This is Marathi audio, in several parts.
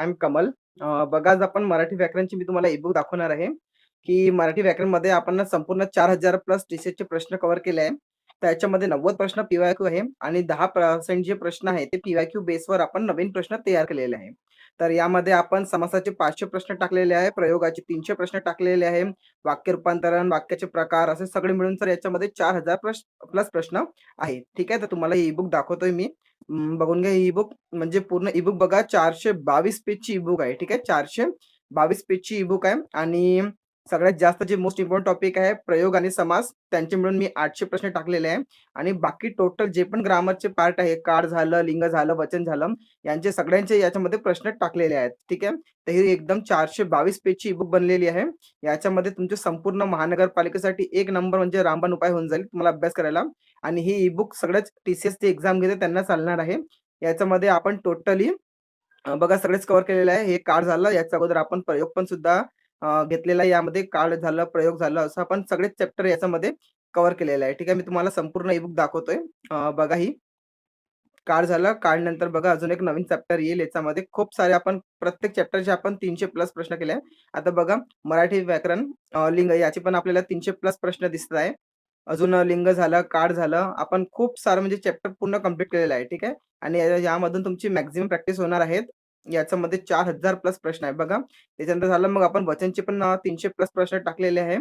I am Kamal. बघा आज आपण मराठी व्याकरणची मी तुम्हाला ईबुक दाखवणार आहे, की मराठी व्याकरणमध्ये आपण संपूर्ण चार हजार प्लस टीसीचे प्रश्न कव्हर केले आहे. त्याच्यामध्ये 90 प्रश्न पी-वाय-क्यू आहे आणि 10% जे प्रश्न आहे ते पी-वाय-क्यू बेसवर आपण नवीन प्रश्न तयार केलेले आहे. तर यामध्ये आपण समासाचे पाचशे प्रश्न टाकलेले आहे, प्रयोगाचे तीनशे प्रश्न टाकलेले आहे, वाक्य रूपांतरण, वाक्याचे प्रकार असे सगळे मिळून सर याच्यामध्ये चार हजार प्रश्न प्लस प्रश्न आहे ठीक आहे. तर तुम्हाला हे ई-बुक दाखवतोय मी. बघून घ्या ई-बुक म्हणजे पूर्ण ई-बुक बघा 422 पेजची ई-बुक आहे. ठीक आहे. 422 पेजची ई-बुक आहे आणि सगळ्यात जास्त जे मोस्ट इम्पॉर्टंट टॉपिक आहे प्रयोग आणि समास त्यांचे मिळून मी आठशे प्रश्न टाकलेले आहे आणि बाकी टोटल जे पण ग्रामरचे पार्ट आहे, काळ झालं, लिंग झालं, वचन झालं, यांचे सगळ्यांचे याच्यामध्ये प्रश्न टाकलेले आहेत. ठीक आहे. तर ही एकदम 422 पेजची ई-बुक बनलेली आहे. याच्यामध्ये तुमचे संपूर्ण महानगरपालिकेसाठी एक नंबर म्हणजे रामबाण उपाय होऊन जाईल तुम्हाला अभ्यास करायला आणि ही ई-बुक सगळ्याच टी-सी-एसची एक्झाम घेते त्यांना चालणार आहे. याच्यामध्ये आपण टोटली बघा सगळेच कव्हर केलेलं आहे. हे काळ झालं, याच्या अगोदर आपण प्रयोग पण सुद्धा घेतलेला आहे. यामध्ये काळ झालं, प्रयोग झालं असं आपण सगळेच चॅप्टर याच्यामध्ये कव्हर केलेलं आहे. ठीक आहे. मी तुम्हाला संपूर्ण ई-बुक दाखवतोय. बघा ही. काळ झालं, काळनंतर बघा अजून एक नवीन चॅप्टर येईल याच्यामध्ये. खूप सारे आपण प्रत्येक चॅप्टरचे आपण तीनशे प्लस प्रश्न केले आहे. आता बघा मराठी व्याकरण लिंग याचे पण आपल्याला तीनशे प्लस प्रश्न दिसत आहे. अजून लिंग झालं, काळ झालं. आपण खूप सारं म्हणजे चॅप्टर पूर्ण कंप्लीट केलेलं आहे. ठीक आहे. आणि यामधून तुमची मॅक्झिमम प्रॅक्टिस होणार आहेत. याच्यामध्ये चार हजार प्लस प्रश्न आहे बघा. त्याच्यानंतर झालं मग आपण वचनचे पण तीनशे प्लस प्रश्न टाकलेले आहे.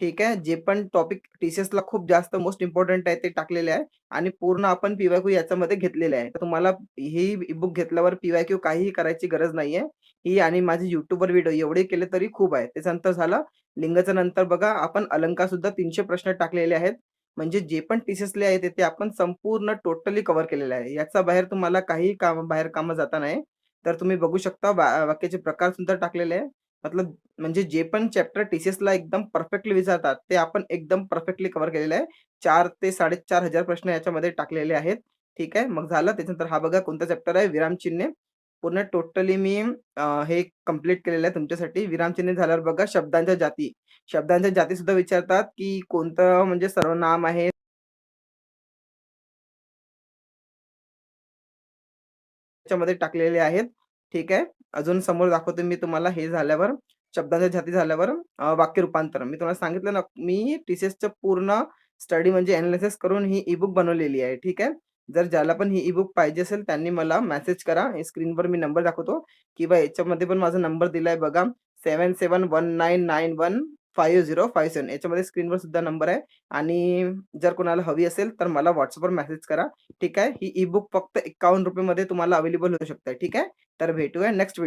ठीक आहे. जे पण टॉपिक टीसीएसला खूप जास्त मोस्ट इम्पॉर्टंट आहे ते टाकलेले आहे आणि पूर्ण आपण पीवाय क्यू याच्यामध्ये घेतलेले आहे. तर तुम्हाला ही बुक घेतल्यावर पीवाय क्यू काहीही करायची गरज नाहीये. ही आणि माझे युट्यूबवर व्हिडिओ एवढे केले तरी खूप आहे. त्याच्यानंतर झालं लिंगाच्या नंतर बघा आपण अलंकार सुद्धा तीनशे प्रश्न टाकलेले आहेत. म्हणजे जे पण टीसीएसले आहेत ते आपण संपूर्ण टोटली कव्हर केलेले आहे. याच्या बाहेर तुम्हाला काही काम बाहेर कामं जाता नाही. तर तुम्ही बघू शकता वाक्याचे प्रकार सुद्धा टाकलेले आहे. मतलब म्हणजे जे पण चॅप्टर टी-सी-एसला एकदम परफेक्टली विचारतात ते आपण एकदम परफेक्टली कव्हर केलेलं आहे. चार ते 4500 प्रश्न याच्यामध्ये टाकलेले आहेत. ठीक आहे. मग झालं त्याच्यानंतर हा बघा कोणता चॅप्टर आहे विरामचिन्हे. पूर्ण टोटली मी हे कंप्लीट केलेलं आहे तुमच्यासाठी. विरामचिन्हे झाल्यावर बघा शब्दांच्या जाती. शब्दांच्या जाती सुद्धा विचारतात, की कोणतं म्हणजे सर्वनाम आहे. त्याच्यामध्ये टाकलेले आहेत. ठीक आहे. अजून समोर दाखवतो मी तुम्हाला हे झाल्यावर शब्दांच्या जाती झाल्यावर वाक्य रूपांतर. मी तुम्हाला सांगितलं ना, मी टीसीएसचं पूर्ण स्टडी म्हणजे एनालिसिस करून ही ई-बुक बनवलेली आहे. ठीक आहे. जर ज्याला पण ही ई-बुक पाहिजे असेल त्यांनी मला मेसेज करा. स्क्रीनवर मी नंबर दाखवतो किंवा याच्यामध्ये पण माझा नंबर दिलाय बघा seven seven one nine nine one 7719915057 याच्यामध्ये स्क्रीनवर सुद्धा नंबर आहे आणि जर कोणाला हवी असेल तर मला व्हॉट्सअपवर मेसेज करा. ठीक आहे. ही ई-बुक फक्त ₹51 मध्ये तुम्हाला अवेलेबल होऊ शकते. ठीक आहे. तर भेटूया नेक्स्ट व्हिडिओ